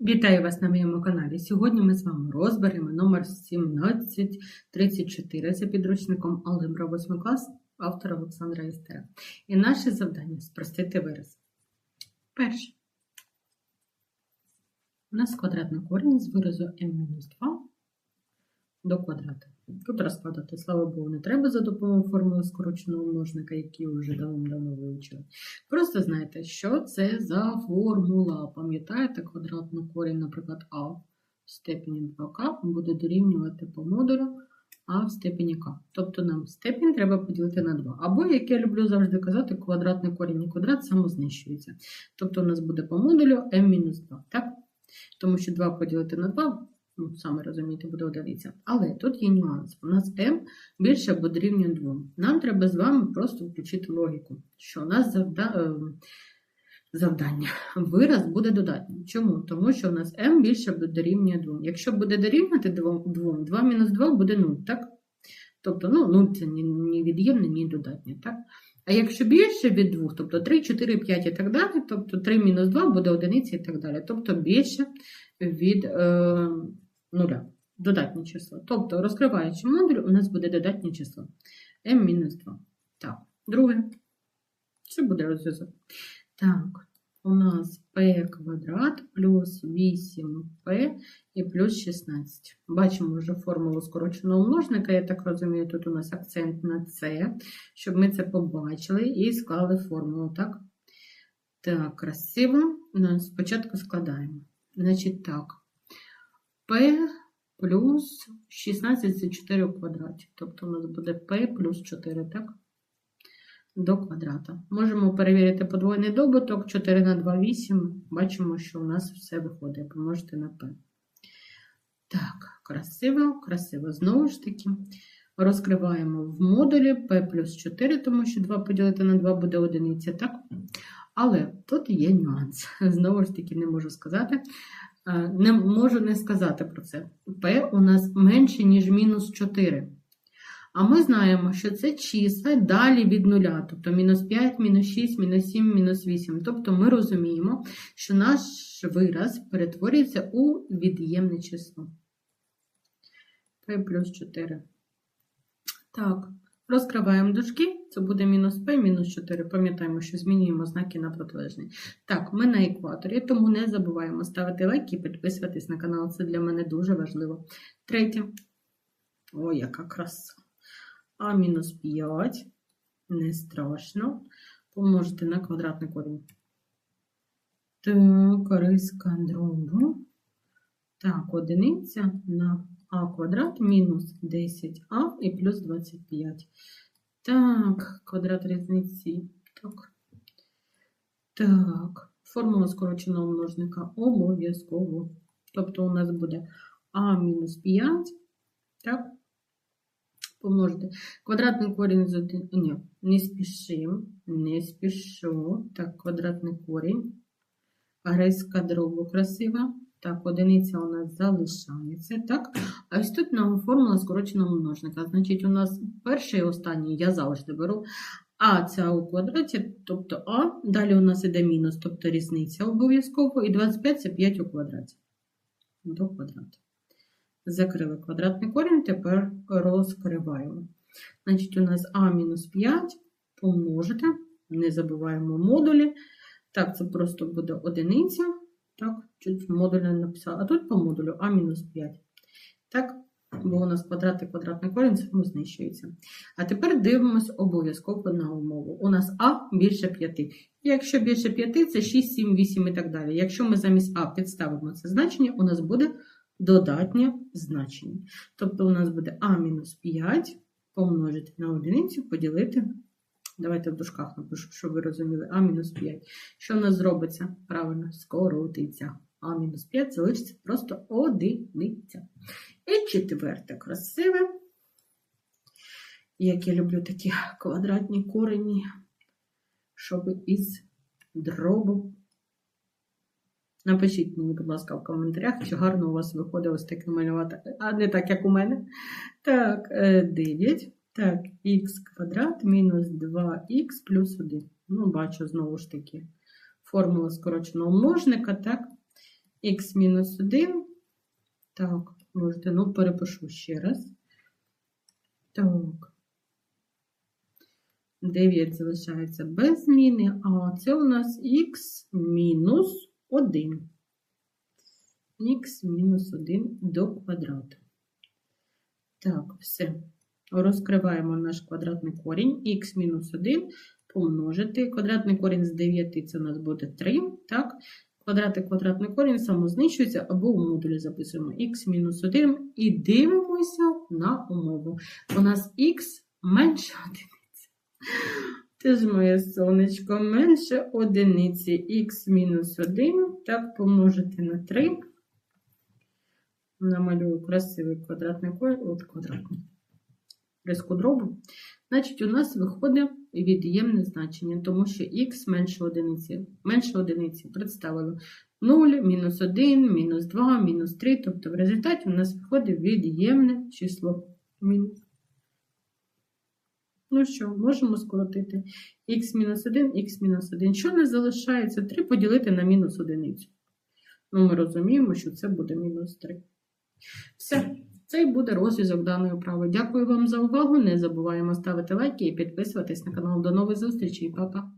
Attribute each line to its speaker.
Speaker 1: Вітаю вас на моєму каналі. Сьогодні ми з вами розберемо номер 1734 за підручником Алгебра 8 клас автора Олександра Істера. І наше завдання спростити вираз. Перше. У нас квадратний корінь з виразу m-2 до квадрата. Тут розкладати, слава Богу, не треба за допомогою формули скороченого множника, які вже давно вивчили. Просто знайте, що це за формула. Пам'ятаєте, квадратний корінь, наприклад, а в степені 2к буде дорівнювати по модулю а в степені к. Тобто нам степінь треба поділити на 2. Або, як я люблю завжди казати, квадратний корінь і квадрат самознищується. Тобто у нас буде по модулю m-2. так? Тому що 2 поділити на 2 ну, саме розумієте, буде одиниця. Але тут є нюанс. У нас m більше або дорівнює 2. Нам треба з вами просто включити логіку, що у нас завда... е, завдання. Вираз буде додатнім. Чому? Тому що у нас m більше або дорівнює 2. Якщо буде дорівнювати 2, 2 мінус 2 буде 0, так? Тобто, ну, 0 це ні від'ємне, ні додатнє, так? А якщо більше від 2, тобто 3, 4, 5 і так далі, тобто 3 мінус 2 буде одиниця і так далі. Тобто більше від е, нуля. Додатнє число. Тобто, розкриваючи модуль, у нас буде додатнє число m-2. Так, друге. Це буде розв'язок. Так, у нас p квадрат плюс 8p і плюс 16. Бачимо вже формулу скороченого множника, я так розумію, тут у нас акцент на це, щоб ми це побачили і склали формулу, так? Так, красиво. Спочатку складаємо. Значить, так, p плюс 16 це 4 в квадраті. Тобто у нас буде p плюс 4, так? До квадрата. Можемо перевірити подвойний добуток 4 на 2, 8. Бачимо, що у нас все виходить. Помножити на p. Так, красиво, красиво. Знову ж таки, розкриваємо в модулі p плюс 4, тому що 2 поділити на 2 буде одиниця, так? Але тут є нюанс. Знову ж таки, не можу сказати. Не можу не сказати про це. P у нас менше, ніж мінус 4. А ми знаємо, що це числа далі від нуля, тобто мінус 5, мінус 6, мінус 7, мінус 8. Тобто ми розуміємо, що наш вираз перетворюється у від'ємне число. P плюс 4. Так, розкриваємо дужки, це буде мінус P, мінус 4. Пам'ятаємо, що змінюємо знаки на протилежний. Так, ми на екваторі, тому не забуваємо ставити лайк і підписуватись на канал. Це для мене дуже важливо. Третє. О, яка краса! А мінус 5, не страшно. Помножити на квадратний корінь. Так, риска дробу. Так, одиниця на а квадрат мінус 10а і плюс 25. Так, квадрат різниці. Так. Так, формула скороченого множника обов'язково. Тобто у нас буде а мінус 5. Так помножити. Квадратний корінь з 1. Ні, не спішим, не спішу. Так, квадратний корінь. Грейська дробу красива. Так, одиниця у нас залишається. Так, а ось тут нам формула скороченого множника. Значить, у нас перший і останній я завжди беру. А це у квадраті, тобто А, далі у нас іде мінус, тобто різниця обов'язково, і 25 це 5 у квадраті. До квадрата. Закрили квадратний корінь, тепер розкриваємо. Значить, у нас А-5 помножити, не забуваємо модулі. Так, це просто буде одиниця. Так, чуть модуль не написала. А тут по модулю А-5. Так, бо у нас квадрат і квадратний корінь само знищується. А тепер дивимося обов'язково на умову. У нас А більше 5. Якщо більше 5, це 6, 7, 8 і так далі. Якщо ми замість А підставимо це значення, у нас буде додатнє значення. Тобто у нас буде А-5 помножити на одиницю, поділити. Давайте в дужках напишу, щоб ви розуміли, А-5. Що в нас зробиться? Правильно, скоротиться. А-5 залишиться просто одиниця. І четверте красиве. Як я люблю такі квадратні корені, щоб із дробу Напишіть мені, будь ласка, в коментарях, чи гарно у вас виходить ось таке малювати, а не так, як у мене. Так, 9. Так, х квадрат мінус 2х плюс 1. Ну, бачу, знову ж таки, формула скороченого множника, так? х мінус 1. Так, можете, ну, перепишу ще раз. Так. 9 залишається без зміни, а це у нас х мінус 1. х мінус 1 до квадрату. Так, все. Розкриваємо наш квадратний корінь. х мінус 1 помножити. Квадратний корінь з 9 це у нас буде 3. Так? Квадрат квадратний корінь самознищується або у модулі записуємо х мінус 1 і дивимося на умову. У нас х менше одиниці. Ти ж моє сонечко менше одиниці мінус 1, так помножити на 3. Намалюю красивий квадратний корінь, от квадратний дробу. Значить, у нас виходить від'ємне значення, тому що х менше одиниці. Менше одиниці представили 0, мінус 1, мінус 2, мінус 3. Тобто в результаті у нас виходить від'ємне число. Мінус. Ну що, можемо скоротити х мінус 1, х мінус 1. Що не залишається? 3 поділити на мінус одиницю. Ну, ми розуміємо, що це буде мінус 3. Все. Це і буде розв'язок даної вправи. Дякую вам за увагу. Не забуваємо ставити лайки і підписуватись на канал. До нових зустрічей, Па-па!